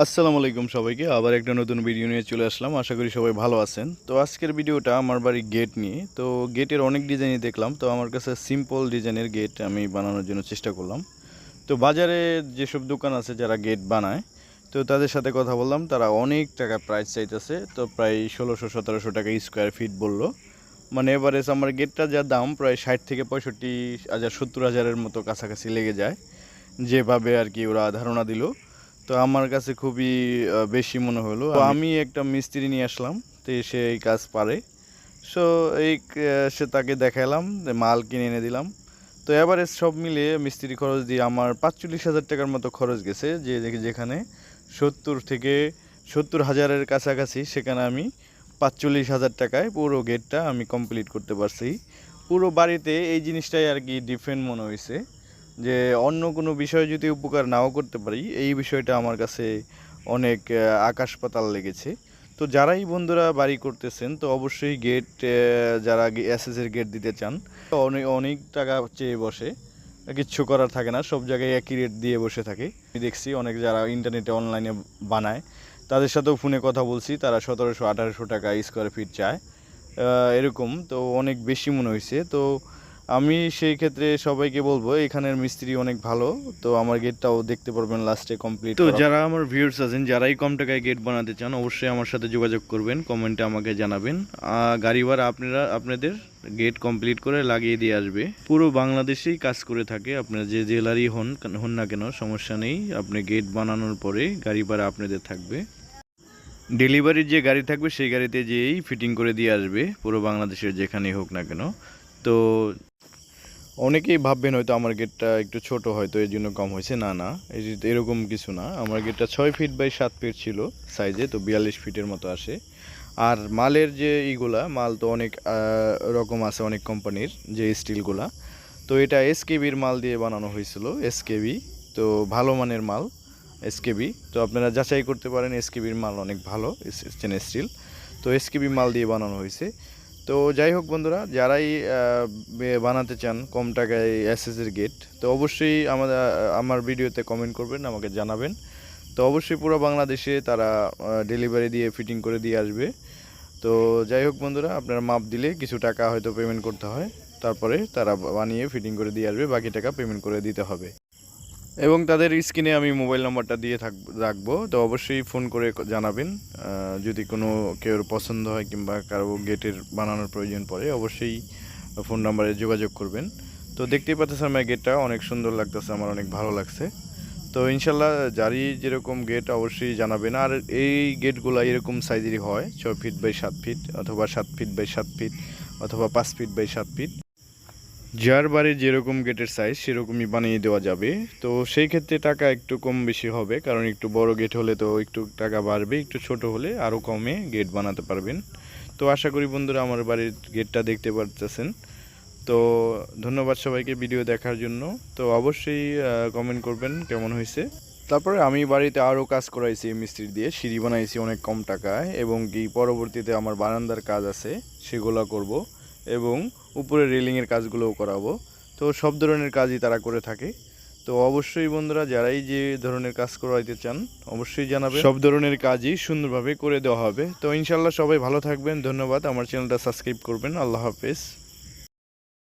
আসসালামু আলাইকুম সবাইকে, আবার একটা নতুন ভিডিও নিয়ে চলে আসলাম। আশা করি সবাই ভালো আছেন। তো আজকের ভিডিওটা আমার বাড়ির গেট নিয়ে। তো গেটের অনেক ডিজাইনই দেখলাম। তো আমার কাছে সিম্পল ডিজাইনের গেট আমি বানানোর জন্য চেষ্টা করলাম। তো বাজারে যেসব দোকান আছে যারা গেট বানায়, তো তাদের সাথে কথা বললাম। তারা অনেক টাকা প্রাইস চাইতেছে। তো প্রায় ষোলোশো, সতেরোশো টাকা স্কোয়ার ফিট বলল। মানে এভারেজ আমার গেটটা যা দাম প্রায় ষাট থেকে পঁয়ষট্টি হাজার, সত্তর হাজারের মতো কাছাকাছি লেগে যায়। যেভাবে আর কি ওরা ধারণা দিল। তো আমার কাছে খুবই বেশি মনে হলো। আমি একটা মিস্ত্রি নিয়ে আসলাম তো সে এই কাজ পারে। সো এই সে তাকে দেখালাম যে মাল কিনে এনে দিলাম। তো এবারে সব মিলিয়ে মিস্ত্রি খরচ দিয়ে আমার পাঁচচল্লিশ হাজার টাকার মতো খরচ গেছে যে যে- যেখানে সত্তর থেকে সত্তর হাজারের কাছাকাছি সেখানে আমি পাঁচচল্লিশ হাজার টাকায় পুরো গেটটা আমি কমপ্লিট করতে পারছি। পুরো বাড়িতে এই জিনিসটাই আর কি ডিফারেন্ট মনে হয়েছে যে অন্য কোনো বিষয় যদি উপকার নাও করতে পারি, এই বিষয়টা আমার কাছে অনেক আকাশ পাতাল লেগেছে। তো যারাই বন্ধুরা বাড়ি করতেছেন, তো অবশ্যই গেট যারা এসএসের গেট দিতে চান অনেক অনেক টাকা চেয়ে বসে। কিচ্ছু করার থাকে না, সব জায়গায় একই রেট দিয়ে বসে থাকে। আমি দেখছি অনেক যারা ইন্টারনেটে অনলাইনে বানায়, তাদের সাথেও ফোনে কথা বলছি, তারা সতেরোশো, আঠারোশো টাকা স্কোয়ার ফিট চায়। এরকম, তো অনেক বেশি মনে হয়েছে তো আমি সেই ক্ষেত্রে সবাইকে বলব এখানের মিস্ত্রি অনেক ভালো তো আমার গেটটাও দেখতে পারবেন লাস্টে কমপ্লিট তো যারা আমার ভিউয়ার্স আছেন যারাই কম টাকায় গেট বানাতে চান অবশ্যই আমার সাথে যোগাযোগ করবেন কমেন্টে আমাকে জানাবেন। গাড়ি ভাড়া আপনারা আপনাদের গেট কমপ্লিট করে লাগিয়ে দিয়ে আসবে। পুরো বাংলাদেশেই কাজ করে থাকে আপনার যে জেলারই হন হন না কেন সমস্যা নেই আপনি গেট বানানোর পরে গাড়ি ভাড়া আপনাদের থাকবে। ডেলিভারির যে গাড়ি থাকবে সেই গাড়িতে যেয়েই ফিটিং করে দিয়ে আসবে পুরো বাংলাদেশের যেখানেই হোক না কেন। তো অনেকেই ভাববেন হয়তো আমার গেটটা একটু ছোট হয়তো এই জন্য কম হয়েছে। না না এরকম কিছু না। আমার গেটটা ছয় ফিট বাই সাত ফিট ছিল সাইজে তো বিয়াল্লিশ ফিটের মতো আসে। আর মালের যে ইগুলা, মাল তো অনেক রকম আছে অনেক কোম্পানির যে স্টিলগুলা তো এটা এসকেবির মাল দিয়ে বানানো হয়েছিল এসকেবি তো ভালো মানের মাল এসকেবি তো আপনারা যাচাই করতে পারেন এসকেবির মাল অনেক ভালো স্টেনলেস স্টিল তো এসকেবি মাল দিয়ে বানানো হয়েছে। তো যাই হোক বন্ধুরা, যারাই বানাতে চান কম টাকায় এসএসের গেট তো অবশ্যই আমাদের আমার ভিডিওতে কমেন্ট করবেন, আমাকে জানাবেন। তো অবশ্যই পুরো বাংলাদেশে তারা ডেলিভারি দিয়ে ফিটিং করে দিয়ে আসবে। তো যাই হোক বন্ধুরা, আপনারা মাপ দিলে কিছু টাকা হয়তো পেমেন্ট করতে হয়। তারপরে তারা বানিয়ে ফিটিং করে দিয়ে আসবে, বাকি টাকা পেমেন্ট করে দিতে হবে। এবং তাদের স্ক্রিনে আমি মোবাইল নাম্বারটা দিয়ে থাক, রাখব। তো অবশ্যই ফোন করে জানাবেন। যদি কোনো কেউ পছন্দ হয় কিংবা কারও গেটের বানানোর প্রয়োজন পড়ে, অবশ্যই ফোন নাম্বারে যোগাযোগ করবেন। তো দেখতেই পাচ্ছেন আমার গেটটা, অনেক সুন্দর লাগতেছে, আমার অনেক ভালো লাগছে। তো ইনশাল্লাহ যারই যেরকম গেট, অবশ্যই জানাবেন। আর এই গেটগুলো এরকম সাইজেরই হয়, ছয় ফিট বাই সাত ফিট অথবা সাত ফিট বাই সাত ফিট অথবা পাঁচ ফিট বাই সাত ফিট। যার বাড়ির যেরকম গেটের সাইজ সেরকমই বানিয়ে দেওয়া যাবে। তো সেই ক্ষেত্রে টাকা একটু কম বেশি হবে, কারণ একটু বড় গেট হলে তো একটু টাকা বাড়বে, একটু ছোট হলে আরও কমে গেট বানাতে পারবেন। তো আশা করি বন্ধুরা আমার বাড়ির গেটটা দেখতে পারতেছেন। তো ধন্যবাদ সবাইকে ভিডিও দেখার জন্য। তো অবশ্যই কমেন্ট করবেন কেমন হয়েছে। তারপরে আমি বাড়িতে আরও কাজ করাইছি মিস্ত্রি দিয়ে। সিঁড়ি বানাইছি অনেক কম টাকায় এবং কি পরবর্তীতে আমার বারান্দার কাজ আছে, সেগুলো করব। এবং উপরে রেলিংয়ের কাজগুলোও করাবো। তো সব ধরনের কাজই তারা করে থাকে। তো অবশ্যই বন্ধুরা, যারাই যে ধরনের কাজ করাইতে চান, অবশ্যই জানাবে সব ধরনের কাজই সুন্দরভাবে করে দেওয়া হবে। তো ইনশাল্লাহ সবাই ভালো থাকবেন। ধন্যবাদ। আমার চ্যানেলটা সাবস্ক্রাইব করবেন। আল্লাহ হাফেজ।